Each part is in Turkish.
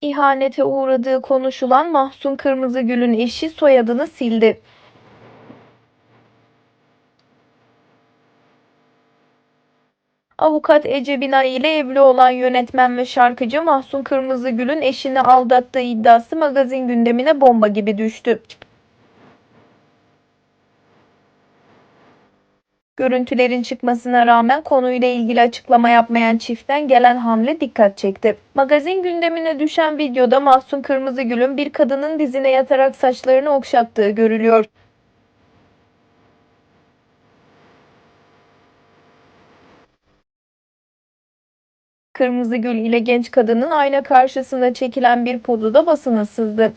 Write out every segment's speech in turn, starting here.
İhanete uğradığı konuşulan Mahsun Kırmızıgül'ün eşi soyadını sildi. Avukat Ece Binay ile evli olan yönetmen ve şarkıcı Mahsun Kırmızıgül'ün eşini aldattığı iddiası magazin gündemine bomba gibi düştü. Görüntülerin çıkmasına rağmen konuyla ilgili açıklama yapmayan çiftten gelen hamle dikkat çekti. Magazin gündemine düşen videoda Mahsun Kırmızıgül'ün bir kadının dizine yatarak saçlarını okşattığı görülüyor. Kırmızıgül ile genç kadının ayna karşısında çekilen bir pozu da basına sızdı.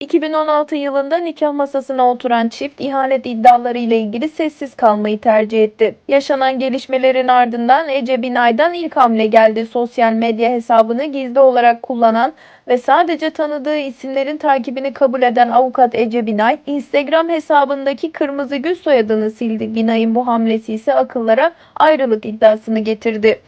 2016 yılında nikah masasına oturan çift ihanet iddiaları ile ilgili sessiz kalmayı tercih etti. Yaşanan gelişmelerin ardından Ece Binay'dan ilk hamle geldi. Sosyal medya hesabını gizli olarak kullanan ve sadece tanıdığı isimlerin takibini kabul eden avukat Ece Binay, Instagram hesabındaki Kırmızı Gül soyadını sildi. Binay'ın bu hamlesi ise akıllara ayrılık iddiasını getirdi.